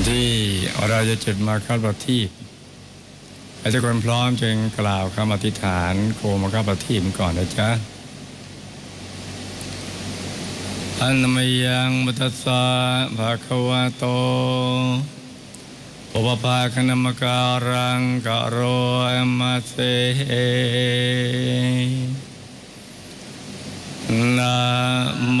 อนที่เราจะจุดมาคาประทีปให้ทุกคนพร้อมจึงกล่าวคำอธิษฐานโคมาคาประทีปก่อนนะจ๊ะอันมยังมุตัสสะภะคะวะโตอุปภาคณมการังกะโรเอมาเซ นะโม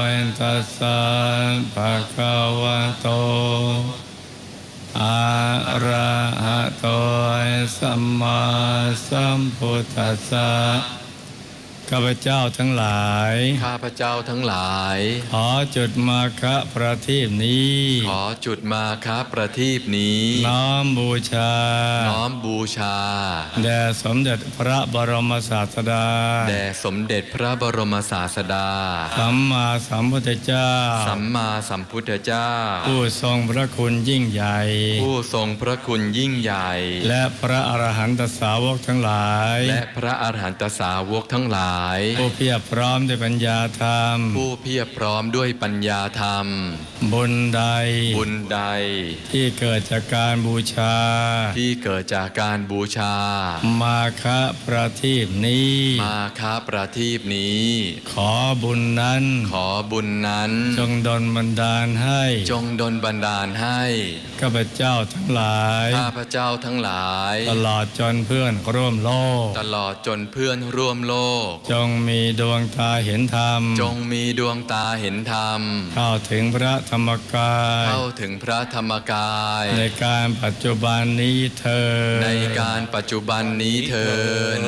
ตัสสะภะคะวะโตอะระหะโตสัมมาสัมพุทธัสสะ ข้าพเจ้าทั้งหลาย ข้าพเจ้าทั้งหลาย ขอจุดมาคะประทีปนี้ ขอจุดมาค้าประทีปนี้ น้อมบูชา น้อมบูชา แด่สมเด็จพระบรมศาสดา แด่สมเด็จพระบรมศาสดา สัมมาสัมพุทธเจ้า สัมมาสัมพุทธเจ้า ผู้ทรงพระคุณยิ่งใหญ่ ผู้ทรงพระคุณยิ่งใหญ่ และพระอรหันตสาวกทั้งหลาย และพระอรหันตสาวกทั้งหลายผู้เพียบพร้อมด้วยปัญญาธรรม ผู้เพียบพร้อมด้วยปัญญาธรรม บุญใด บุญใด ที่เกิดจากการบูชา ที่เกิดจากการบูชา มาคะประทีปนี้ มาค้าประทีปนี้ ขอบุญนั้น ขอบุญนั้น จงดลบันดาลให้ จงดลบันดาลให้ข้าพเจ้าทั้งหลายข้าพเจ้าทั้งหลาย ตลอดจนเพื่อนร่วมโลก ตลอดจนเพื่อนร่วมโลกจงมีดวงตาเห็นธรรม จงมีดวงตาเห็นธรรม เข้าถึงพระธรรมกาย เข้าถึงพระธรรมกาย ในการปัจจุบันนี้เธอญในการปัจจุบันนี้เทิน